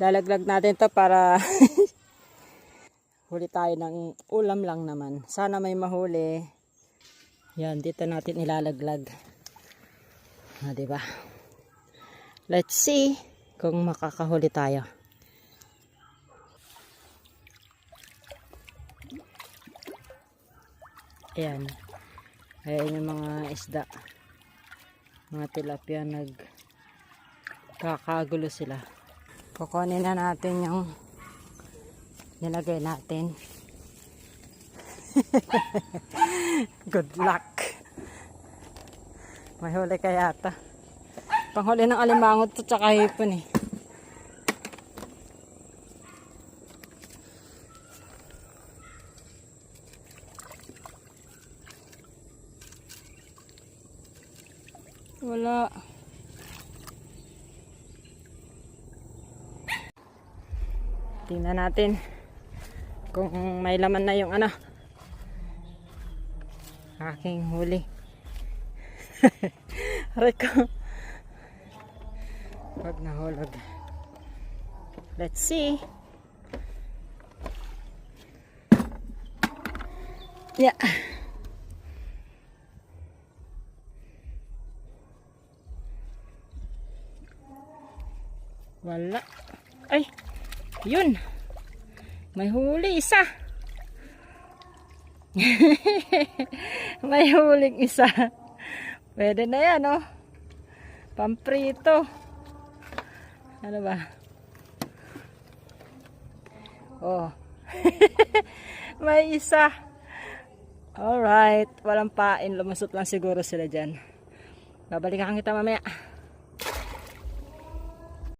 Lalaglag natin to para huli tayo ng ulam lang naman. Sana may mahuli. Yan, dito natin ilalaglag. Ah, di ba? Let's see kung makakahuli tayo. Ayan. Ayan yung mga isda. Mga tilapia nag kakagulo sila. Kukunin na natin yung nilagay natin. Good luck. May huli ka yata. Panghuli ng alimangot to tsaka hipon eh. Wala. Tingnan natin kung may laman na yung ano. Aking huli. Aray ko. Pag nahulog. Let's see. Yeah. Wala. Ay, yun. May huli isa. May huling isa. Pwede na yan, oh. Pamprito. Ano ba? Oh. May isa. Alright. Walang pain. Lumusot lang siguro sila dyan. Babalikan kita mamaya.